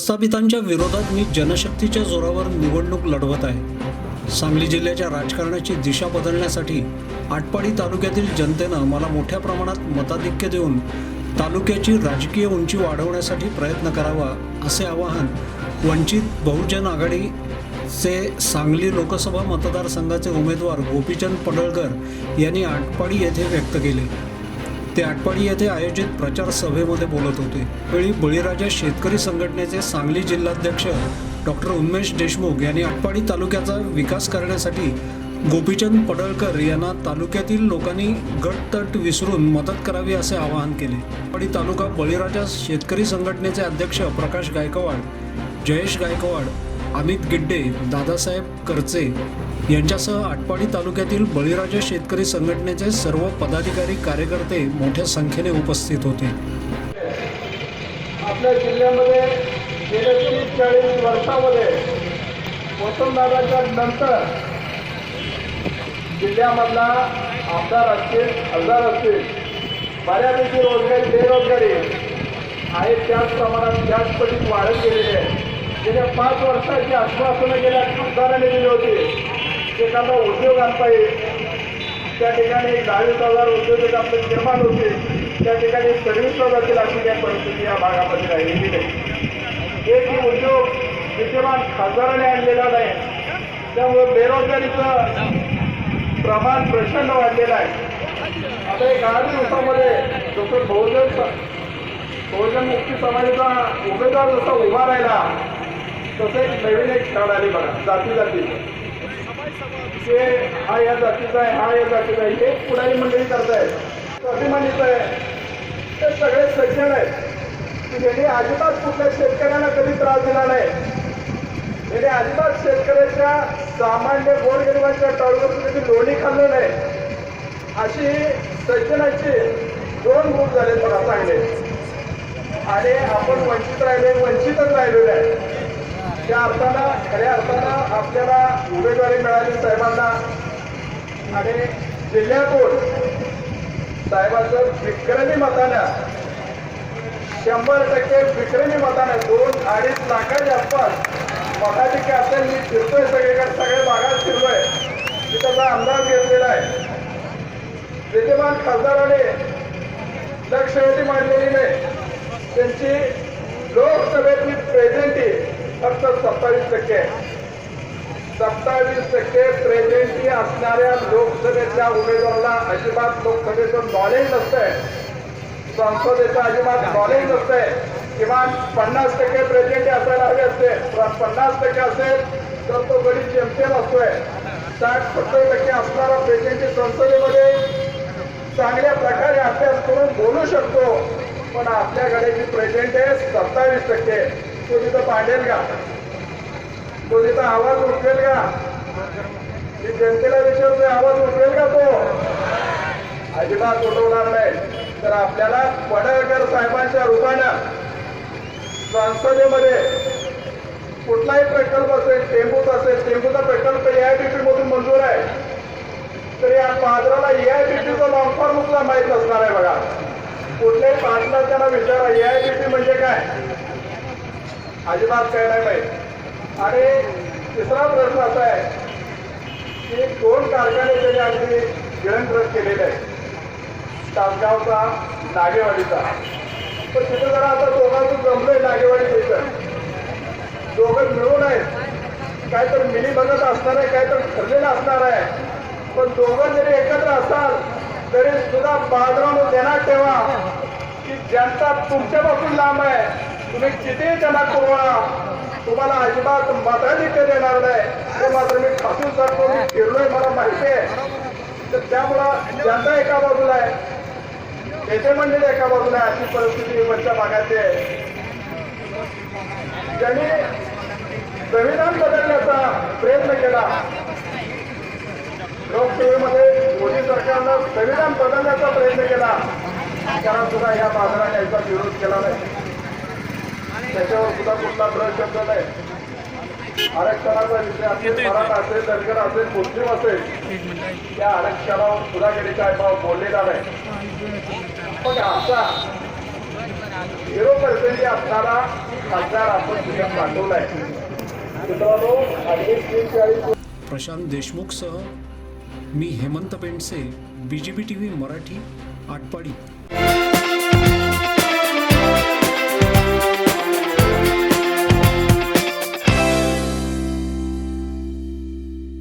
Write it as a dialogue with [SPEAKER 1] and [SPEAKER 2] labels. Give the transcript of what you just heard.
[SPEAKER 1] प्रस्थापितांच्या विरोधात मी जनशक्तीच्या जोरावर निवडणूक लढवत आहे. सांगली जिल्ह्याच्या राजकारणाची दिशा बदलण्यासाठी आटपाडी तालुक्यातील जनतेनं मला मोठ्या प्रमाणात मताधिक्य देऊन तालुक्याची राजकीय उंची वाढवण्यासाठी प्रयत्न करावा असे आवाहन वंचित बहुजन आघाडीचे सांगली लोकसभा मतदारसंघाचे उमेदवार गोपीचंद पडळकर यांनी आटपाडी येथे व्यक्त केले. ते आटपाडी येथे आयोजित प्रचार सभेमध्ये बोलत होते. वेळी बळीराजा शेतकरी संघटनेचे सांगली जिल्हाध्यक्ष डॉक्टर उन्मेश देशमुख यांनी आटपाडी तालुक्याचा विकास करण्यासाठी गोपीचंद पडळकर यांना तालुक्यातील लोकांनी गटतट विसरून मदत करावी असे आवाहन केले. आटपाडी तालुका बळीराजा शेतकरी संघटनेचे अध्यक्ष प्रकाश गायकवाड जयेश गायकवाड अमित गिड्डे दादासाहेब करचे यांच्यासह आटपाडी तालुक्यातील बळीराजा शेतकरी संघटनेचे सर्व पदाधिकारी कार्यकर्ते मोठ्या संख्येने उपस्थित होते.
[SPEAKER 2] आपल्या जिल्ह्यामध्ये गेल्या तीस चाळीस वर्षामध्ये वसंतदादाच्या नंतर जिल्ह्यामधला आमदार असतील आमदार असतील बऱ्यापैकी रोजगारी बेरोजगारी आहे त्याच प्रमाणात त्याच पटीत वाढत गेलेली आहे गेल्या पाच वर्षाची आश्वासनं गेल्या खासदाराने दिली होती. एखादा उद्योग आणता येईल. त्या ठिकाणी चाळीस हजार उद्योजक आपले निर्माण होते त्या ठिकाणी सर्व्हिस जातील अशी काही परिस्थिती या भागामध्ये राहिलेली नाही. एकही उद्योग विद्यमान खासदाराने आणलेला नाही. त्यामुळे बेरोजगारीचं प्रमाण प्रचंड वाढलेलं आहे. आता एक आठ दिवसामध्ये जसं बहुजन बहुजन मुक्ती समाजाचा उमेदवार जसा उभा राहिला तसं एक नवीन एक खेळ आली बघा जाती जातीचं ते हा या जातीचा आहे हा या जातीचा आहे हे पुढारी मंडळी करतायत. अभिमानित आहे. ते सगळे सज्जन आहेत. की ज्यांनी अजिबात कुठल्या शेतकऱ्यांना कधी त्रास दिला नाही. ज्यांनी अजिबात शेतकऱ्याच्या सामान्य गोरगरिबांच्या टाळूवर कधी लोणी खाल्लं नाही. अशी सज्जनाची दोन ग्रुप झाले मला चांगले. आणि आपण वंचित राहिले वंचितच राहिलेलो आहे त्या अर्थानं खऱ्या अर्थानं आपल्याला उमेदवारी मिळाली साहेबांना. आणि जिल्ह्यातून साहेबांचं विक्रमी मतानं शंभर टक्के विक्रमी मतानं दोन अडीच लाखाच्या आसपास मताधिक्य असेल मी फिरतोय सगळीकडे सगळ्या भागात फिरलोय मी त्याचा अंदाज घेतलेला आहे. विद्यमान खासदाराने लक्षवेधी मांडलेली नाही. त्यांची लोकसभेतली प्रेझेंटी सत्तावीस टक्के. सत्तावीस टक्के प्रेझेंटी असणाऱ्या लोकसभेच्या उमेदवाराला अजिबात लोकसभेचं नॉलेज नसतंय. संसदेचं अजिबात नॉलेज नसतंय. किमान पन्नास टक्के प्रेझेंटी असायला हवी असते. पन्नास टक्के असेल तर तो गडी चॅम्पियन असतोय. साठ सत्तर टक्के असणारा प्रेझेंटी संसदेमध्ये चांगल्या प्रकारे अभ्यास करून बोलू शकतो. पण आपल्याकडे जी प्रेझेंट आहे सत्तावीस टक्के. तो तिथं पाडेल का? तो तिथं आवाज उठवेल का? मी जनतेला विचारतोय आवाज उठवेल का तो? अजिबात उठवणार नाही. तर आपल्याला पडळकर साहेबांच्या रूपानं संसदेमध्ये कुठलाही प्रकल्प असेल टेंबूत असेल टेंबूचा प्रकल्प एआयबीपी मधून मंजूर आहे. तर या पादराला एआयबीपीचा लॉंग फॉर्म सुद्धा माहीत असणार आहे बघा. कुठल्याही पाटला त्यांना विचारा एआयबीपी म्हणजे काय? अजिबात काय नाही माहीत. आणि तिसरा प्रश्न असा आहे की दोन कारखाने त्याने अगदी गिळंकृत केलेले आहेत? तासगावचा नागेवाडीचा. पण तिथं जरा आता दोघांचं जमलंय नागेवाडी तिथं दोघं मिळून आहेत. काय तर मिली बघत असणार आहे काय तर ठरलेलं असणार आहे. पण दोघं जरी एकत्र असाल तरी सुद्धा बाजारामध्ये देणार ठेवा की जनता तुमच्यापासून लांब आहे तुम्ही कितीही त्यांना पुरवा तुम्हाला अजिबात मताधिक्य देणार नाही. हे मात्र मी खासून सांगतो मी फिरलोय मला माहिती आहे. तर त्यामुळं जनता एका बाजूला आहे. त्याचे मंडळी एका बाजूला आहे अशी परिस्थिती वरच्या भागाची आहे. त्यांनी संविधान बदलण्याचा प्रयत्न केला लोकसेवेमध्ये मोदी सरकारनं संविधान बदलण्याचा प्रयत्न केला त्याला सुद्धा या बाजाराने याचा विरोध केला नाही. त्याच्यावर सुद्धा कुठला प्रश्न शब्द नाही. आरक्षणाचा विषय असेल मराठा असेल धनगर असेल मुस्लिम असेल त्या आरक्षणावर सुद्धा कधी काय भाव बोललेला नाही. पण असा मेहनती असणारा खासदार आपण तिथं पाठवलाय मित्रांनो चाळीस
[SPEAKER 1] प्रशांत देशमुखसह मी Hemant Pendse B G B T V Marathi Atpadi.